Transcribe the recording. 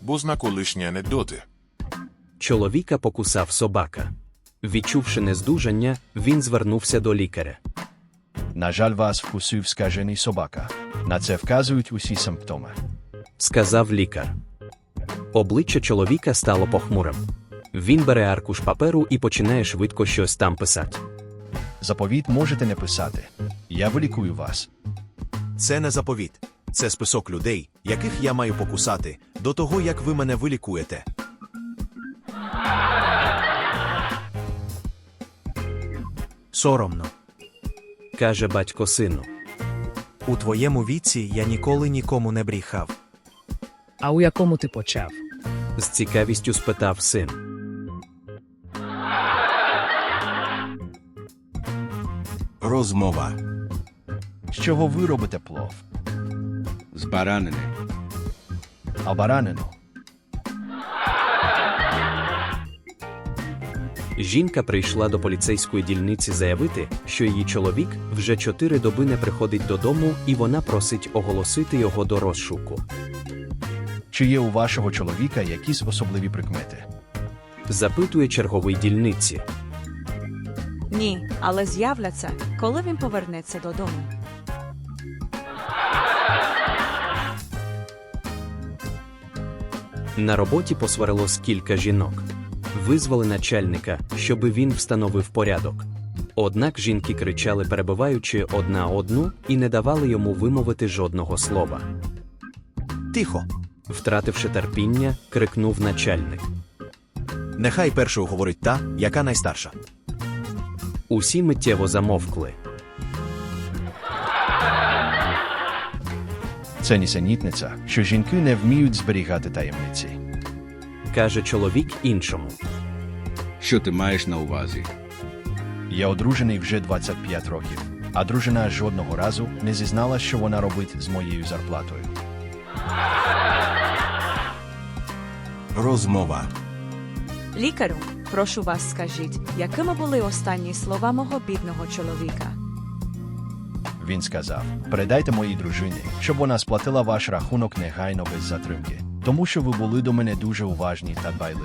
Бо зна колишні анекдоти. Чоловіка покусав собака. Відчувши нездужання, він звернувся до лікаря. На жаль, вас вкусив скажений собака. На це вказують усі симптоми. Сказав лікар. Обличчя чоловіка стало похмурим. Він бере аркуш паперу і починає швидко щось там писати. Заповіт можете не писати. Я вилікую вас. Це не заповіт. Це список людей, яких я маю покусати до того, як ви мене вилікуєте. Соромно. Каже батько сину. У твоєму віці я ніколи нікому не бріхав. А у якому ти почав? З цікавістю спитав син. Розмова. З чого ви робите плов? З баранини. А баранину? Жінка прийшла до поліцейської дільниці заявити, що її чоловік вже чотири доби не приходить додому, і вона просить оголосити його до розшуку. Чи є у вашого чоловіка якісь особливі прикмети? Запитує черговий дільниці. Ні, але з'являться, коли він повернеться додому. На роботі посварилось кілька жінок. Визвали начальника, щоби він встановив порядок. Однак жінки кричали, перебиваючи одна одну, і не давали йому вимовити жодного слова. Тихо. Втративши терпіння, крикнув начальник. Нехай першою говорить та, яка найстарша. Усі миттєво замовкли. Це нісенітниця, що жінки не вміють зберігати таємниці. Каже чоловік іншому. Що ти маєш на увазі? Я одружений вже 25 років, а дружина жодного разу не зізнала, що вона робить з моєю зарплатою. Розмова. Лікарю, прошу вас, скажіть, якими були останні слова мого бідного чоловіка? Він сказав: передайте моїй дружині, щоб вона сплатила ваш рахунок негайно без затримки, тому що ви були до мене дуже уважні та дбайливі.